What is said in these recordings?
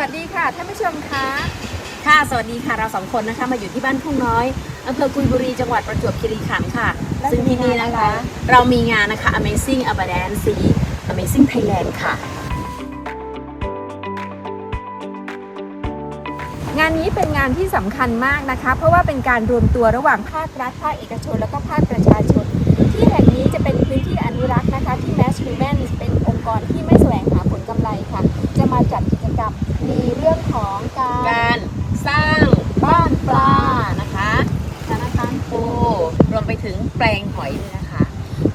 วัสดีค่ะท่านผู้ชมคะค่ะสวัสดีค่ะเราสองคนนะคะมาอยู่ที่บ้านทุ่งน้อยอำเภอกุยบุรีจังหวัดประจวบคีรีขันธ์ค่ะซึ่งที่นี่นะคะ เรามีงานนะคะ Amazing Abundance Sea Amazing Thailand ค่ะ งานนี้เป็นงานที่สำคัญมากนะคะ เพราะว่าเป็นการรวมตัวระหว่างภาครัฐภาคเอกชน แล้วก็ภาคประชาชน ที่แห่งนี้จะเป็นพื้นที่อนุรักษ์นะคะ ที่ Match Women เป็นองค์กรที่ไม่แสวงหาผลกำไรค่ะ จะมาจัดกิจกรรม มีเรื่องของการการสร้างบ้านปลานะคะธนาคารปูรวมไปถึงแปลงหอยด้วยนะคะ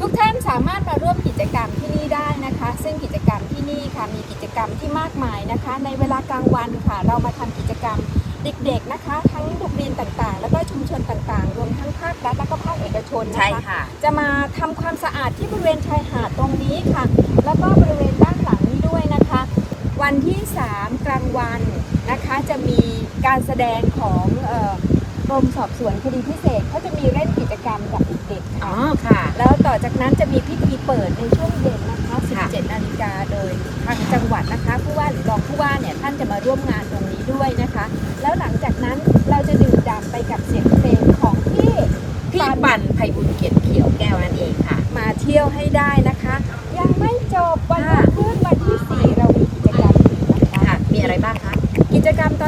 ทุกท่านสามารถมาร่วมกิจกรรมที่นี่ได้นะคะ ซึ่งกิจกรรมที่นี่ค่ะมีกิจกรรมที่มากมายนะคะ ในเวลากลางวันค่ะ เรามาทำกิจกรรมเด็กๆนะคะ ทั้งโรงเรียนต่างๆ แล้วก็ชุมชนต่างๆ รวมทั้งภาครัฐและก็ภาคเอกชนนะคะใช่ค่ะจะมาทำความสะอาดที่บริเวณชายหาดตรงนี้ค่ะ แล้วก็บริเวณด้านหลังนี้ด้วยนะคะ วันที่ 3 กลางวันนะคะ จะมี การแสดงของเอ่อกรมสอบสวนคดีพิเศษเขาจะมีเล่นกิจกรรมกับเด็กๆอ๋อค่ะค่ะแล้วต่อจากนั้นจะมีพิธีเปิดในช่วงเย็นนะคะค่ะ17 นาฬิกาโดยทางจังหวัดนะคะผู้ว่าหรือรองผู้ว่าเนี่ยท่านจะมาร่วมงานตรงนี้ด้วยนะคะ แล้วหลังจากนั้นเราจะดื่มด่ำไปกับเสียงเพลงของพี่พี่ปั่นไพบุญเกียรติเขียวแก้วนั่นเองค่ะ มาเที่ยวให้ได้นะคะ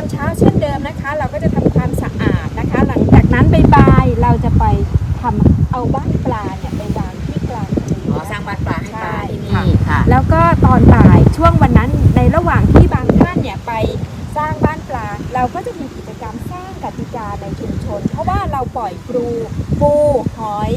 อนเช้าเช่นเดิมนะคะ เราก็จะทำความสะอาดนะคะ หลังจากนั้นบ่ายๆเราจะไปทำเอาบ้านปลาเนี่ยไปวางที่กลางทะเลอ๋อสร้างบ้านปลาให้ปลาที่ใช่นี่ค่ะ แล้วก็ตอนบ่ายช่วงวันนั้นในระหว่างที่บางท่านเนี่ยไปสร้างบ้านปลา เราก็จะมีกิจกรรมสร้างกติกาในชุมชน เพราะว่าเราปล่อยปลูปูหอย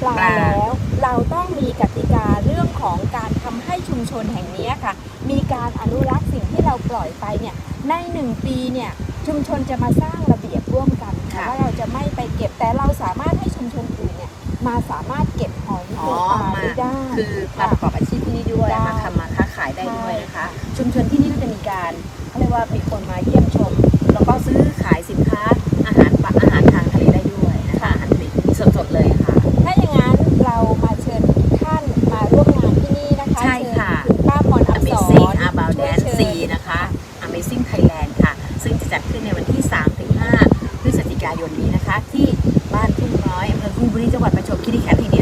ปลาปลาแล้วเราต้องมีกติกาเรื่องของการทำให้ชุมชนแห่งนี้ค่ะ มีการอนุรักษ์สิ่งที่เราปล่อยไปเนี่ย ในหนึ่งปีเนี่ยชุมชนจะมาสร้างระเบียบร่วมกันค่ะค่ะว่าเราจะไม่ไปเก็บแต่เราสามารถให้ชุมชนอื่นเนี่ยมาสามารถเก็บหอยอ๋อเก็บปลามาได้ได้ คือมาประกอบอาชีพที่นี่ด้วยได้มาทำมาค้าขายได้ด้วยนะคะ ชุมชนที่นี่ก็จะมีการเขาเรียกว่ามีคนมาเยี่ยมชม แล้วก็ซื้อขายสินค้าอาหารปลาอาหารทางทะเลได้ด้วยนะคะอาหารทะเลสดๆเลยค่ะ ถ้าอย่างนั้นเรามาเชิญทุกท่านมาร่วมงานที่นี่นะคะ ใช่ค่ะ เชิญคุณป้ามอนอับส Amazing ร About ช่วย Dance เชิญ Sea นะคะ Amazing Thailand ค่ะ ซึ่งจะจัดขึ้นในวันที่ 3-5 พฤศจิ กุยบุรีจังหวัดประจวบคีรีขันธ์แห่งนี้